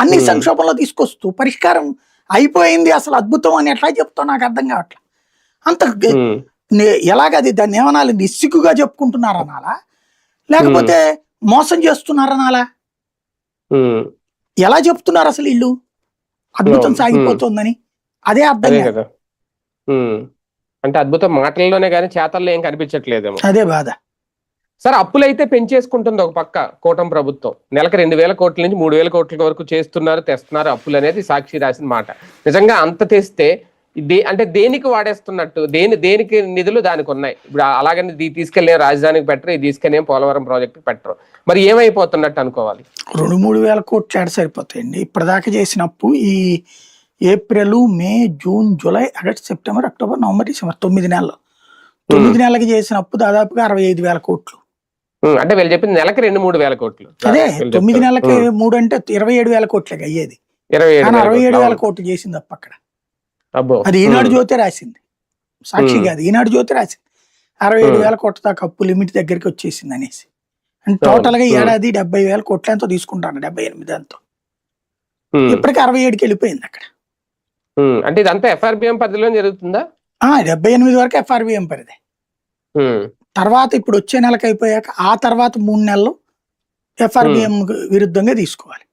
అన్ని. సంక్షోభంలో తీసుకొస్తూ పరిష్కారం అయిపోయింది అసలు అద్భుతం అని ఎట్లా చెప్తావు? నాకు అర్థం కావట్లేదు అంత ఎలాగది? దాన్ని ఏమనాలి? నిస్సిగ్గుగా చెప్పుకుంటున్నారనాలా? లేకపోతే మోసం చేస్తున్నారనాలా? ఎలా చెప్తున్నారు అసలు ఇల్లు? అద్భుతం. సాగిపోతుందని. అదే అర్థం కాదు. అంటే అద్భుతం మాటల్లోనే కానీ చేతల్లో ఏం కనిపించట్లేదేమో. అదే బాధ. సార్ అప్పులైతే పెంచేసుకుంటుంది ఒక పక్క కూటమి ప్రభుత్వం. నెలకు రెండు వేల కోట్ల నుంచి మూడు వేల కోట్ల వరకు చేస్తున్నారు తెస్తున్నారు అప్పులు అనేది సాక్షి రాసిన మాట. నిజంగా అంత తెస్తే దే అంటే దేనికి వాడేస్తున్నట్టు దేని దేనికి నిధులు దానికి ఉన్నాయి? ఇప్పుడు అలాగని దీ తీసుకెళ్ళే రాజధానికి పెట్టరు ఇది తీసుకెళ్ళే పోలవరం ప్రాజెక్టు పెట్టరు. మరి ఏమైపోతున్నట్టు అనుకోవాలి? రెండు మూడు వేల కోట్లు ఏడ సరిపోతాయండి. ఇప్పటిదాకా చేసిన అప్పు ఈ April May June July August September October November December తొమ్మిది నెలలు. తొమ్మిది నెలలకి చేసిన అప్పు దాదాపుగా అరవై ఐదు వేల కోట్లు. అంటే వీళ్ళు చెప్పింది నెలకి రెండు మూడు వేల కోట్లు. అదే తొమ్మిది ఉమ్, మూడు అంటే ఇరవై ఏడు వేల కోట్లకి అయ్యేది. ఇరవై ఏడు వేల అరవై ఏడు కోట్లు. వేల కోట్లు చేసింది అప్పు అక్కడ. అది ఈనాడు జ్యోతి రాసింది. సాక్షి. కాదు ఈనాడు జ్యోతి రాసింది. అరవై ఏడు. వేల కోట్ల దాకా అప్పు లిమిట్ దగ్గరికి వచ్చేసింది అనేసి. అంటే టోటల్గా. ఏడాది డెబ్బై వేల కోట్ల ఎంతో తీసుకుంటాను డెబ్బై ఎనిమిది ఎంతో. ఉమ్, ఇప్పటికి అరవై ఏడుకి వెళ్ళిపోయింది అక్కడ. అంటే ఇదంతా ఎఫ్ఆర్బిఎం పరిధిలో జరుగుతుందా? ఆ డెబ్బై ఎనిమిది వరకు ఎఫ్ఆర్బిఎం పరిధి. తర్వాత ఇప్పుడు వచ్చే నెలకు అయిపోయాక ఆ తర్వాత మూడు నెలలు ఎఫ్ఆర్బిఎం విరుద్ధంగా తీసుకోవాలి.